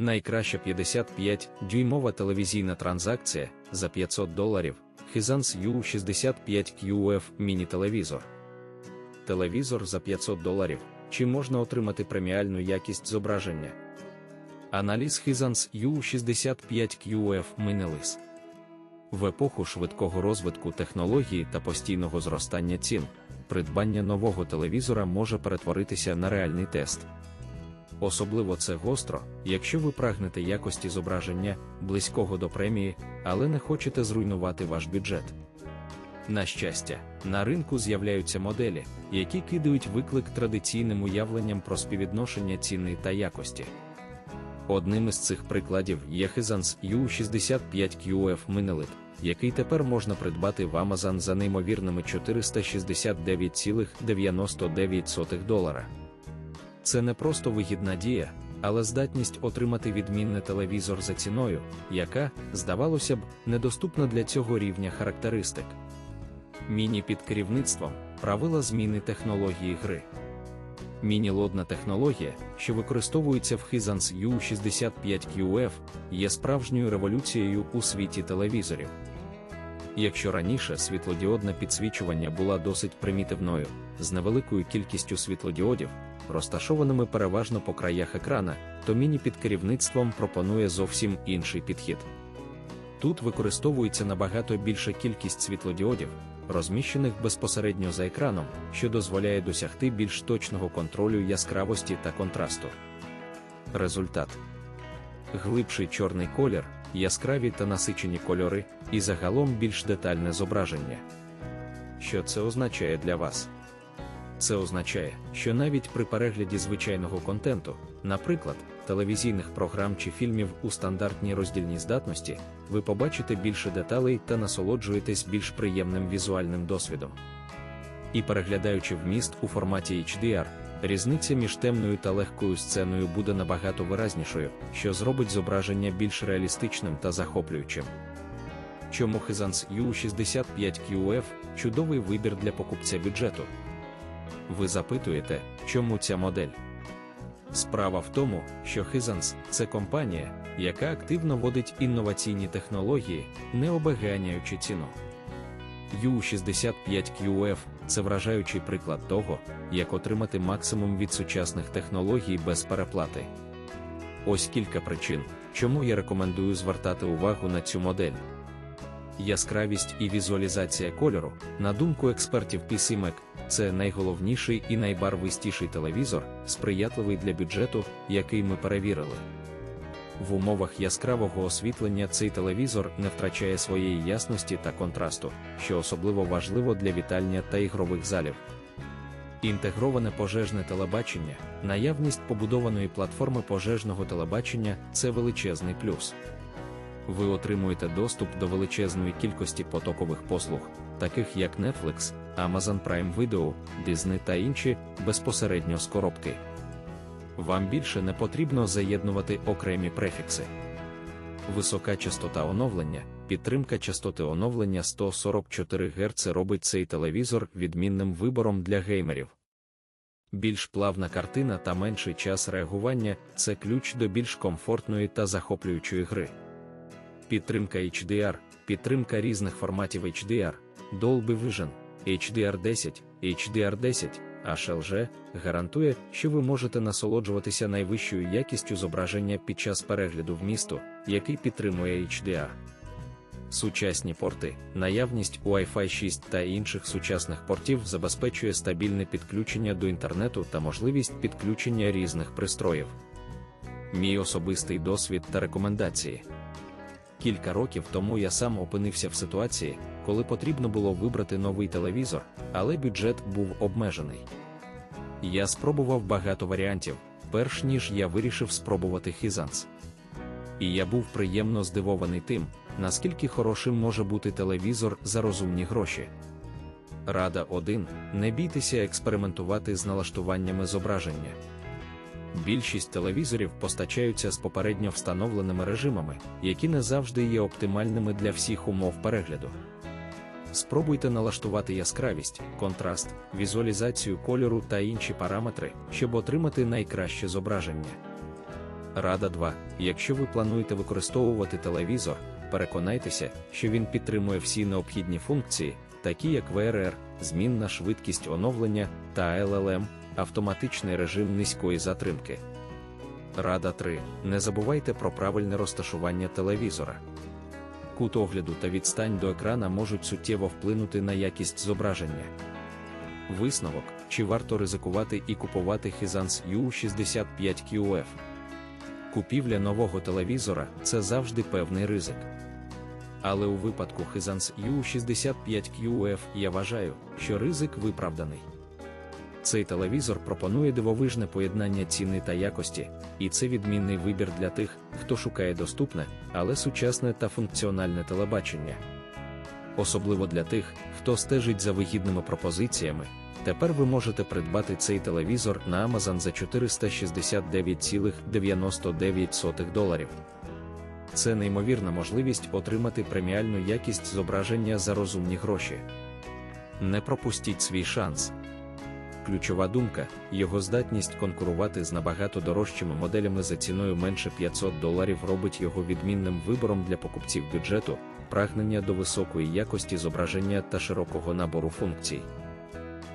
Найкраща 55-дюймова телевізійна транзакція за 500 доларів Hisense U65QF міні-телевізор. Телевізор за 500 доларів. Чи можна отримати преміальну якість зображення? Аналіз Hisense U65QF Minilis В епоху швидкого розвитку технології та постійного зростання цін, придбання нового телевізора може перетворитися на реальний тест. Особливо це гостро, якщо ви прагнете якості зображення, близького до премії, але не хочете зруйнувати ваш бюджет. На щастя, на ринку з'являються моделі, які кидають виклик традиційним уявленням про співвідношення ціни та якості. Одним із цих прикладів є Hisense U65QF Minelit, який тепер можна придбати в Amazon за неймовірними 469,99 долара. Це не просто вигідна дія, але здатність отримати відмінний телевізор за ціною, яка, здавалося б, недоступна для цього рівня характеристик. Міні під керівництвом правила зміни технології гри. Міні-лодна технологія, що використовується в Hisense U65QF, є справжньою революцією у світі телевізорів. Якщо раніше світлодіодне підсвічування була досить примітивною, з невеликою кількістю світлодіодів, розташованими переважно по краях екрана, то міні під керівництвом пропонує зовсім інший підхід. Тут використовується набагато більша кількість світлодіодів, розміщених безпосередньо за екраном, що дозволяє досягти більш точного контролю яскравості та контрасту. Результат глибший чорний колір, яскраві та насичені кольори, і загалом більш детальне зображення. Що це означає для вас? Це означає, що навіть при перегляді звичайного контенту, наприклад, телевізійних програм чи фільмів у стандартній роздільній здатності, ви побачите більше деталей та насолоджуєтесь більш приємним візуальним досвідом. І переглядаючи вміст у форматі HDR, різниця між темною та легкою сценою буде набагато виразнішою, що зробить зображення більш реалістичним та захоплюючим. Чому Hisense U65QF чудовий вибір для покупця бюджету? Ви запитуєте, чому ця модель? Справа в тому, що Hisense – це компанія, яка активно вводить інноваційні технології, не обеганяючи ціну. U65QF це вражаючий приклад того, як отримати максимум від сучасних технологій без переплати. Ось кілька причин, чому я рекомендую звертати увагу на цю модель. Яскравість і візуалізація кольору, на думку експертів PCMac, це найголовніший і найбарвистіший телевізор, сприятливий для бюджету, який ми перевірили. В умовах яскравого освітлення цей телевізор не втрачає своєї ясності та контрасту, що особливо важливо для вітальня та ігрових залів. Інтегроване пожежне телебачення, наявність побудованої платформи пожежного телебачення це величезний плюс. Ви отримуєте доступ до величезної кількості потокових послуг, таких як Netflix, Amazon Prime Video, Disney та інші, безпосередньо з коробки. Вам більше не потрібно заєднувати окремі префікси. Висока частота оновлення, підтримка частоти оновлення 144 Гц робить цей телевізор відмінним вибором для геймерів. Більш плавна картина та менший час реагування це ключ до більш комфортної та захоплюючої гри. Підтримка HDR, підтримка різних форматів HDR, Dolby Vision, HDR10, HDR10, HLG гарантує, що ви можете насолоджуватися найвищою якістю зображення під час перегляду вмісту, який підтримує HDR. Сучасні порти, наявність Wi-Fi 6 та інших сучасних портів забезпечує стабільне підключення до інтернету та можливість підключення різних пристроїв. Мій особистий досвід та рекомендації. Кілька років тому я сам опинився в ситуації, коли потрібно було вибрати новий телевізор, але бюджет був обмежений. Я спробував багато варіантів, перш ніж я вирішив спробувати Hisense. І я був приємно здивований тим, наскільки хорошим може бути телевізор за розумні гроші. Рада 1. Не бійтеся експериментувати з налаштуваннями зображення. Більшість телевізорів постачаються з попередньо встановленими режимами, які не завжди є оптимальними для всіх умов перегляду. Спробуйте налаштувати яскравість, контраст, візуалізацію кольору та інші параметри, щоб отримати найкраще зображення. Рада 2. Якщо ви плануєте використовувати телевізор, переконайтеся, що він підтримує всі необхідні функції, такі як VRR, змінна швидкість оновлення та LLM, автоматичний режим низької затримки. Рада 3. Не забувайте про правильне розташування телевізора. Кут огляду та відстань до екрана можуть суттєво вплинути на якість зображення. Висновок, чи варто ризикувати і купувати Hisense U65QF. Купівля нового телевізора це завжди певний ризик. Але у випадку Hisense U65QF я вважаю, що ризик виправданий. Цей телевізор пропонує дивовижне поєднання ціни та якості, і це відмінний вибір для тих, хто шукає доступне, але сучасне та функціональне телебачення. Особливо для тих, хто стежить за вигідними пропозиціями. Тепер ви можете придбати цей телевізор на Amazon за 469,99 доларів. Це неймовірна можливість отримати преміальну якість зображення за розумні гроші. Не пропустіть свій шанс. Ключова думка його здатність конкурувати з набагато дорожчими моделями за ціною менше 500 доларів робить його відмінним вибором для покупців бюджету, прагнення до високої якості зображення та широкого набору функцій.